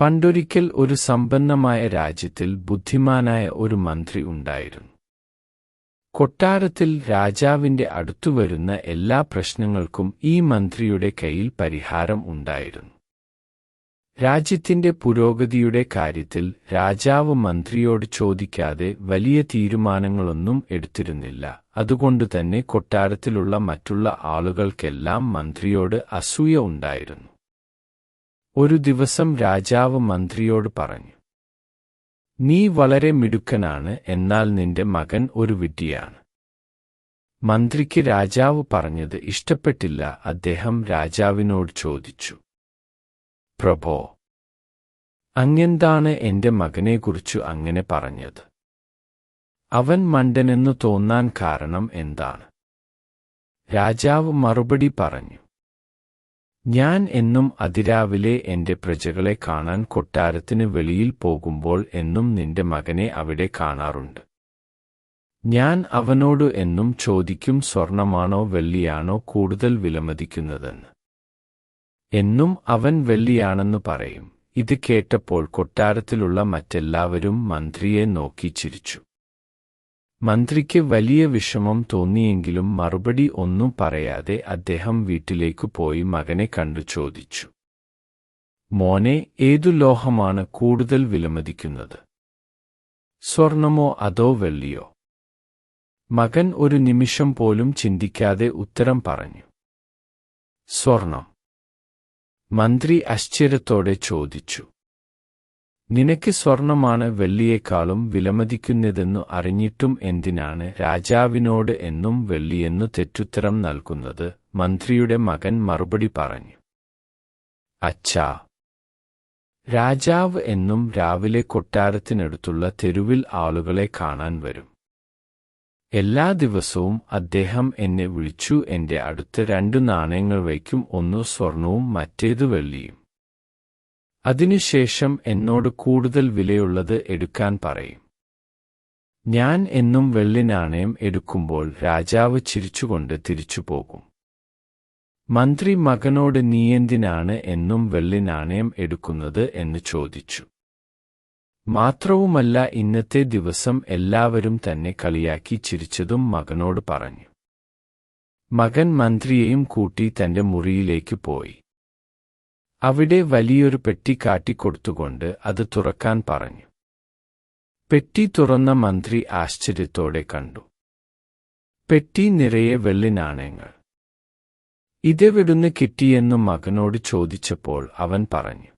പണ്ടൊരിക്കൽ ഒരു സമ്പന്നമായ രാജ്യത്തിൽ ബുദ്ധിമാനായ ഒരു മന്ത്രി ഉണ്ടായിരുന്നു. കൊട്ടാരത്തിൽ രാജാവിന്റെ അടുത്തുവരുന്ന എല്ലാ പ്രശ്നങ്ങൾക്കും ഈ മന്ത്രിയുടെ കയ്യിൽ പരിഹാരം ഉണ്ടായിരുന്നു. രാജ്യത്തിന്റെ പുരോഗതിയുടെ കാര്യത്തിൽ രാജാവ് മന്ത്രിയോട് ചോദിക്കാതെ വലിയ തീരുമാനങ്ങളൊന്നും എടുത്തിരുന്നില്ല. അതുകൊണ്ടുതന്നെ കൊട്ടാരത്തിലുള്ള മറ്റുള്ള ആളുകൾക്കെല്ലാം മന്ത്രിയോട് അസൂയ ഉണ്ടായിരുന്നു. ഒരു ദിവസം രാജാവ് മന്ത്രിയോട് പറഞ്ഞു നീ വളരെ മിടുക്കനാണ് എന്നാൽ നിന്റെ മകൻ ഒരു വിഡ്ഢിയാണ്. മന്ത്രിക്ക് രാജാവ് പറഞ്ഞത് ഇഷ്ടപ്പെട്ടില്ല അദ്ദേഹം രാജാവിനോട് ചോദിച്ചു പ്രഭോ അങ്ങെന്താണ് എന്റെ മകനെക്കുറിച്ചു അങ്ങനെ പറഞ്ഞത്? അവൻ മണ്ടനെന്ന് തോന്നാൻ കാരണം എന്താണ്? രാജാവ് മറുപടി പറഞ്ഞു ഞാൻ എന്നും അതിരാവിലെ എന്റെ പ്രജകളെ കാണാൻ കൊട്ടാരത്തിന് വെളിയിൽ പോകുമ്പോൾ എന്നും നിന്റെ മകനെ അവിടെ കാണാറുണ്ട്. ഞാൻ അവനോട് എന്നും ചോദിക്കും സ്വർണമാണോ വെള്ളിയാണോ കൂടുതൽ വിലമതിക്കുന്നതെന്ന്. എന്നും അവൻ വെള്ളിയാണെന്ന് പറയും. ഇത് കേട്ടപ്പോൾ കൊട്ടാരത്തിലുള്ള മറ്റെല്ലാവരും മന്ത്രിയെ നോക്കി ചിരിച്ചു. മന്ത്രിക്ക് വലിയ വിഷമം തോന്നിയെങ്കിലും മറുപടി ഒന്നും പറയാതെ അദ്ദേഹം വീട്ടിലേക്കു പോയി മകനെ കണ്ടു ചോദിച്ചു. മോനെ ഏതു ലോഹമാണ് കൂടുതൽ വിലമതിക്കുന്നത്? സ്വർണമോ അതോ വെള്ളിയോ? മകൻ ഒരു നിമിഷം പോലും ചിന്തിക്കാതെ ഉത്തരം പറഞ്ഞു. സ്വർണം. മന്ത്രി ആശ്ചര്യത്തോടെ ചോദിച്ചു. നിനക്ക് സ്വർണമാണ് വെള്ളിയേക്കാളും വിലമതിക്കുന്നതെന്നു അറിഞ്ഞിട്ടും എന്തിനാണ് രാജാവിനോട് എന്നും വെള്ളിയെന്നു തെറ്റുത്തരം നൽകുന്നത്? മന്ത്രിയുടെ മകൻ മറുപടി പറഞ്ഞു. അച്ഛാ രാജാവ് എന്നും രാവിലെ കൊട്ടാരത്തിനടുത്തുള്ള തെരുവിൽ ആളുകളെ കാണാൻ വരും. എല്ലാ ദിവസവും അദ്ദേഹം എന്നെ വിളിച്ചു എന്റെ അടുത്ത് രണ്ടു നാണയങ്ങൾ വയ്ക്കും ഒന്നു സ്വർണവും മറ്റേതു വെള്ളിയും. അതിനുശേഷം എന്നോട് കൂടുതൽ വിലയുള്ളത് എടുക്കാൻ പറയും. ഞാൻ എന്നും വെള്ളി നാണയം എടുക്കുമ്പോൾ രാജാവ് ചിരിച്ചുകൊണ്ട് തിരിച്ചുപോകും. മന്ത്രി മകനോട് നീയെന്തിനാണ് എന്നും വെള്ളി നാണയം എടുക്കുന്നത് എന്ന് ചോദിച്ചു. മാത്രവുമല്ല ഇന്നത്തെ ദിവസം എല്ലാവരും തന്നെ കളിയാക്കി ചിരിച്ചതും മകനോട് പറഞ്ഞു. മകൻ മന്ത്രിയെയും കൂട്ടി തന്റെ മുറിയിലേക്ക് പോയി. അവിടെ വലിയൊരു പെട്ടി കാട്ടിക്കൊടുത്തുകൊണ്ട് അത് തുറക്കാൻ പറഞ്ഞു. പെട്ടി തുറന്ന മന്ത്രി ആശ്ചര്യത്തോടെ കണ്ടു. പെട്ടി നിറയെ വെള്ളി നാണയങ്ങൾ ഇതെവിടുന്ന് കിട്ടിയെന്നു മകനോട് ചോദിച്ചപ്പോൾ അവൻ പറഞ്ഞു.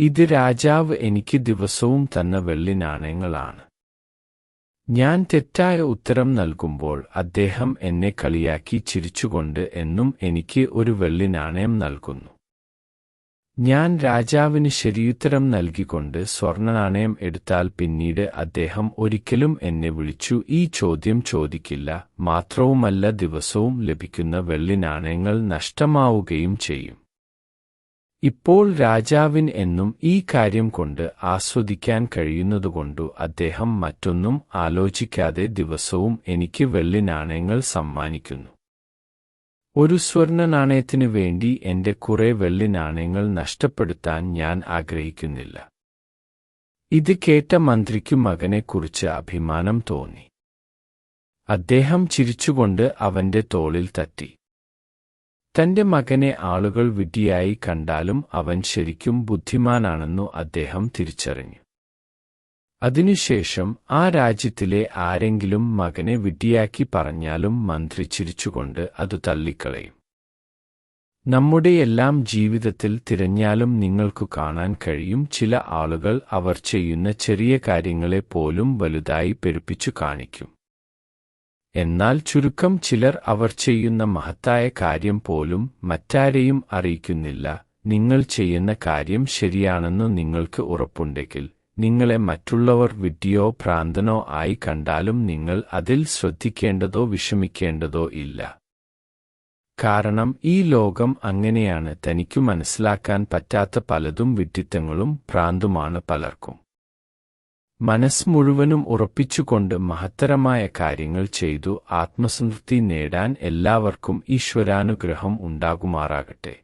ഇത് രാജാവ് എനിക്ക് ദിവസവും തന്ന വെള്ളി നാണയങ്ങളാണ് ഞാൻ തെറ്റായ ഉത്തരം നൽകുമ്പോൾ അദ്ദേഹം എന്നെ കളിയാക്കി ചിരിച്ചുകൊണ്ട് എന്നും എനിക്ക് ഒരു വെള്ളി നാണയം നൽകുന്നു. ഞാൻ രാജാവിന് ശരിയുത്തരം നൽകിക്കൊണ്ട് സ്വർണനാണയം എടുത്താൽ പിന്നീട് അദ്ദേഹം ഒരിക്കലും എന്നെ വിളിച്ചു ഈ ചോദ്യം ചോദിക്കില്ല. മാത്രവുമല്ല ദിവസവും ലഭിക്കുന്ന വെള്ളിനാണയങ്ങൾ നഷ്ടമാവുകയും ചെയ്യും. ഇപ്പോൾ രാജാവിൻ എന്നും ഈ കാര്യം കൊണ്ട് ആസ്വദിക്കാൻ കഴിയുന്നതുകൊണ്ടു അദ്ദേഹം മറ്റൊന്നും ആലോചിക്കാതെ ദിവസവും എനിക്ക് വെള്ളിനാണയങ്ങൾ സമ്മാനിക്കുന്നു. ഒരു സ്വർണ നാണയത്തിനു വേണ്ടി എന്റെ കുറെ വെള്ളി നാണയങ്ങൾ നഷ്ടപ്പെടുത്താൻ ഞാൻ ആഗ്രഹിക്കുന്നില്ല. ഇത് കേട്ട മന്ത്രിക്കു മകനെക്കുറിച്ച് അഭിമാനം തോന്നി. അദ്ദേഹം ചിരിച്ചുകൊണ്ട് അവന്റെ തോളിൽ തട്ടി. തന്റെ മകനെ ആളുകൾ വിഡ്ഢിയായി കണ്ടാലും അവൻ ശരിക്കും ബുദ്ധിമാനാണെന്നു അദ്ദേഹം തിരിച്ചറിഞ്ഞു. അതിനുശേഷം ആ രാജ്യത്തിലെ ആരെങ്കിലും മകനെ വിഡ്ഢിയാക്കി പറഞ്ഞാലും മന്ത്രി ചിരിച്ചുകൊണ്ട് അത് തള്ളിക്കളയും. നമ്മുടെയെല്ലാം ജീവിതത്തിൽ തിരഞ്ഞാലും നിങ്ങൾക്കു കാണാൻ കഴിയും ചില ആളുകൾ അവർ ചെയ്യുന്ന ചെറിയ കാര്യങ്ങളെ പോലും വലുതായി പെരുപ്പിച്ചു കാണിക്കും. എന്നാൽ ചുരുക്കം ചിലർ അവർ ചെയ്യുന്ന മഹത്തായ കാര്യം പോലും മറ്റാരെയും അറിയിക്കുന്നില്ല. നിങ്ങൾ ചെയ്യുന്ന കാര്യം ശരിയാണെന്ന് നിങ്ങൾക്ക് ഉറപ്പുണ്ടെങ്കിൽ നിങ്ങളെ മറ്റുള്ളവർ വിഡ്ഢിയോ ഭ്രാന്തനോ ആയി കണ്ടാലും നിങ്ങൾ അതിൽ ശ്രദ്ധിക്കേണ്ടതോ വിഷമിക്കേണ്ടതോ ഇല്ല. കാരണം ഈ ലോകം അങ്ങനെയാണ് തനിക്കു മനസ്സിലാക്കാൻ പറ്റാത്ത പലതും വിഡ്ഢിത്തങ്ങളും ഭ്രാന്തുമാണ് പലർക്കും. മനസ് മുഴുവനും ഉറപ്പിച്ചുകൊണ്ട് മഹത്തരമായ കാര്യങ്ങൾ ചെയ്തു ആത്മസംതൃപ്തി നേടാൻ എല്ലാവർക്കും ഈശ്വരാനുഗ്രഹം ഉണ്ടാകുമാറാകട്ടെ.